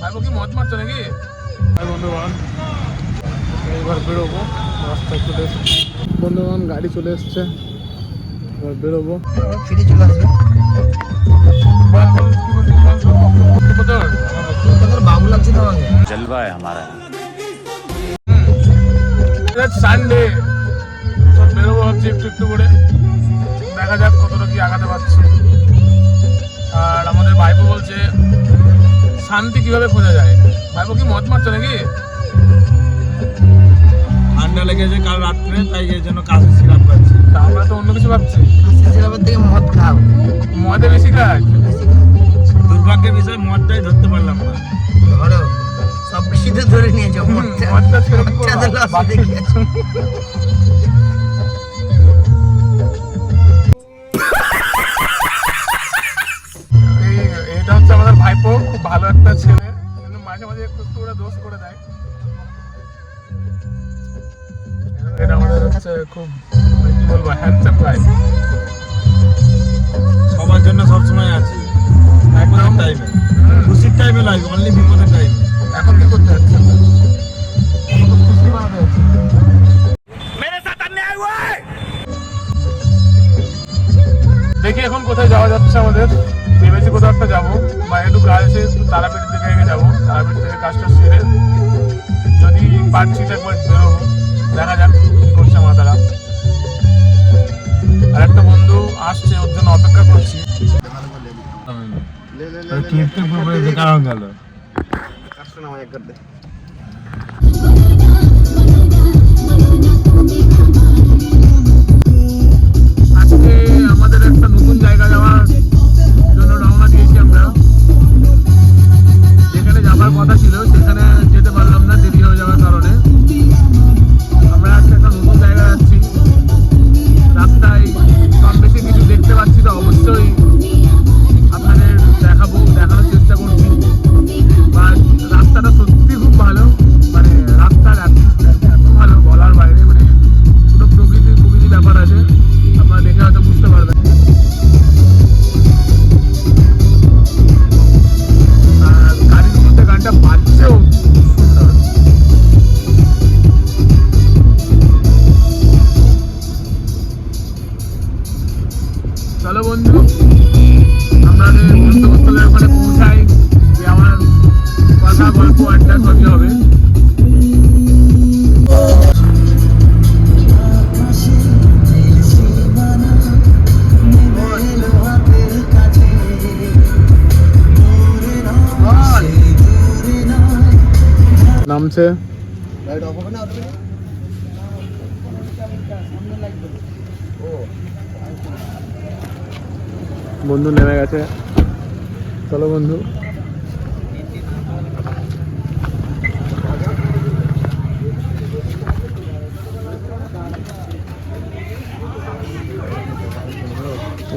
ভাইবো কি মদ মারছো নাকি ভাই বন্ধুগণ এবার বেরোবো রাস্তায় চলে এসেছে বন্ধুগণ গাড়ি চলে এসছে এবার বেরোবো ফিরে চলে আসবে তোদের বাবু লাগছে তো আমাকে जलवा है हमारा সানডে বেরোবো ভাবছি একটু একটু করে দেখা যাক কতটা কি আগাতে পারছি আর আমাদের ভাইপো বলছে শান্তি কীভাবে খোঁজা যায়? ভাইপো কি মদ মারছো নাকি? ঠান্ডা লেগেছে কাল রাত্রে তাই এই জন্য কাশি সিরাপ খাচ্ছি। তা আমরা তো অন্য কিছু ভাবছি। সিরাপের থেকে মদ খাও। মদে বেশি কাজ দুর্ভাগ্যের বিষয় মদটাই ধরতে পারলাম না। ধরো সব কিছুতে ধরে নিয়েছো মদটা মদটা সেরকম মদটা তো এটা আমাদের হচ্ছে খুব কি বলব হ্যান্ডসাম গাই সবার জন্য সবসময় আছি। বিপদের টাইমে খুশির টাইমে লাগবে অনলি বিপদের টাইমে এখন কি করতে হচ্ছে। দেখি এখন কোথায় যাওয়া যাচ্ছে আমাদের। ভেবেছি কোথাও একটা যাব। বা একটু কাজ আছে একটু তারাপীঠ থেকে এগিয়ে যাব। তারাপীঠ থেকে কাজটা সেরে যদি পারছি তো একবার আসছে ওর জন্য অপেক্ষা করছি। ক্লিপটা পুরোপুরি বেকার হয়ে গেল। আজকে নামছে বন্ধু নেমে গেছে। চলো বন্ধু।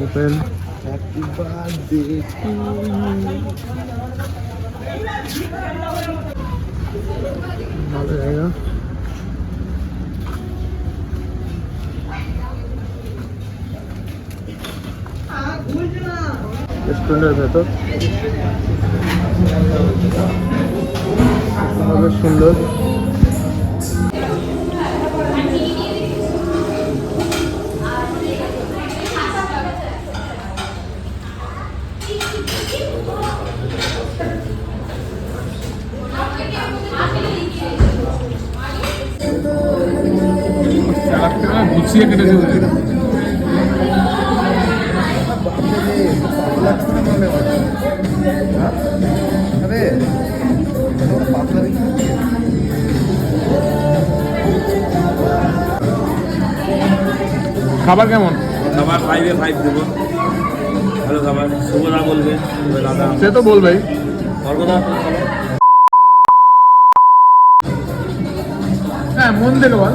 ওপেন ভালো জায়গা রেস্টুরেন্টের ভেতর বেশ সুন্দর গুছিয়ে কেটেছে খাবার কেমন? খাবার ফাইভে ফাইভ দেবো। ভালো খাবার। শুভদা বলবে দাদা। সে তো বলবেই। সর্বদা হ্যাঁ মন থেকে বল।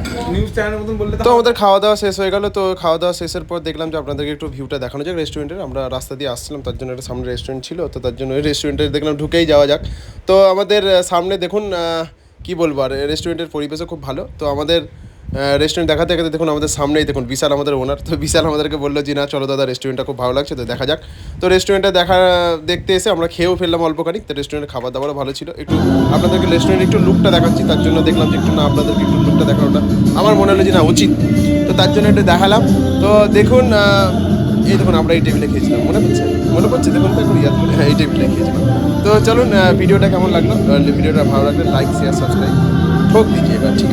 তো আমাদের খাওয়া দাওয়া শেষ হয়ে গেল তো খাওয়া দাওয়া শেষের পর দেখলাম যে আপনাদেরকে একটু ভিউটা দেখানো যাক রেস্টুরেন্টের আমরা রাস্তা দিয়ে আসছিলাম তার জন্য একটা সামনে রেস্টুরেন্ট ছিল তো তার জন্য ওই রেস্টুরেন্টে দেখলাম ঢুকেই যাওয়া যাক। তো আমাদের সামনে দেখুন কি বলব আর রেস্টুরেন্টের পরিবেশও খুব ভালো। তো আমাদের রেস্টুরেন্ট দেখাতে দেখাতে দেখুন আমাদের সামনেই দেখুন বিশাল আমাদের ওনার তো বিশাল আমাদেরকে বলল যে, না, চলো দাদা রেস্টুরেন্টটা খুব ভালো লাগছে, তো দেখা যাক। তো রেস্টুরেন্টটা দেখা, দেখতে এসে আমরা খেয়েও ফেললাম অল্প খানিক তো রেস্টুরেন্টের খাবার দাবারও ভালো ছিল। একটু আপনাদেরকে রেস্টুরেন্টের একটু লুকটা দেখাচ্ছি, তার জন্য দেখলাম যে একটু না, আপনাদেরকে একটু লুকটা দেখানোটা আমার মনে হলো যে, না, উচিত। তো তার জন্য একটু দেখালাম। তো দেখুন এই দেখুন আমরা এই টেবিলে খেয়েছিলাম, মনে পড়ছে? মনে পড়ছে? দেখুন করে হ্যাঁ এই টেবিলে খেয়েছিলাম। তো চলুন ভিডিওটা কেমন লাগল? ভিডিওটা ভালো লাগলে লাইক শেয়ার সাবস্ক্রাইব ঠোক দিকে এবার, ঠিক?